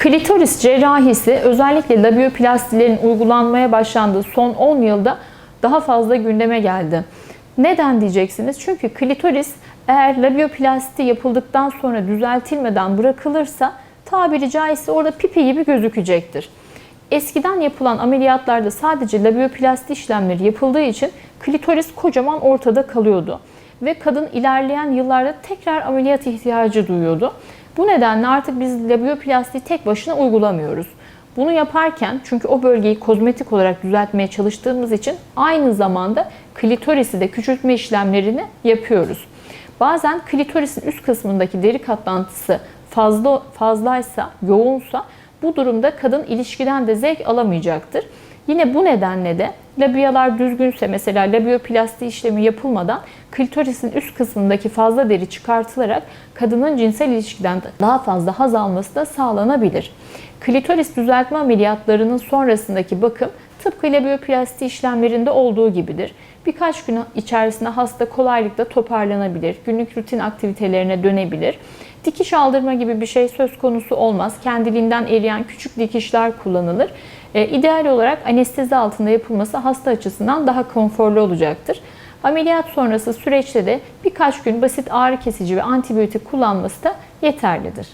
Klitoris cerrahisi özellikle labiyoplastilerin uygulanmaya başlandığı son 10 yılda daha fazla gündeme geldi. Neden diyeceksiniz? Çünkü klitoris eğer labioplasti yapıldıktan sonra düzeltilmeden bırakılırsa tabiri caizse orada pipi gibi gözükecektir. Eskiden yapılan ameliyatlarda sadece labioplasti işlemleri yapıldığı için klitoris kocaman ortada kalıyordu. Ve kadın ilerleyen yıllarda tekrar ameliyat ihtiyacı duyuyordu. Bu nedenle artık biz labioplasti tek başına uygulamıyoruz. Bunu yaparken çünkü o bölgeyi kozmetik olarak düzeltmeye çalıştığımız için aynı zamanda klitorisi de küçültme işlemlerini yapıyoruz. Bazen klitorisin üst kısmındaki deri katlantısı fazla fazlaysa, yoğunsa bu durumda kadın ilişkiden de zevk alamayacaktır. Yine bu nedenle de labiyalar düzgünse mesela labioplasti işlemi yapılmadan klitorisin üst kısmındaki fazla deri çıkartılarak kadının cinsel ilişkiden daha fazla haz alması da sağlanabilir. Klitoris düzeltme ameliyatlarının sonrasındaki bakım tıpkı labioplasti işlemlerinde olduğu gibidir. Birkaç gün içerisinde hasta kolaylıkla toparlanabilir, günlük rutin aktivitelerine dönebilir. Dikiş aldırma gibi bir şey söz konusu olmaz. Kendiliğinden eriyen küçük dikişler kullanılır. E, ideal olarak anestezi altında yapılması hasta açısından daha konforlu olacaktır. Ameliyat sonrası süreçte de birkaç gün basit ağrı kesici ve antibiyotik kullanması da yeterlidir.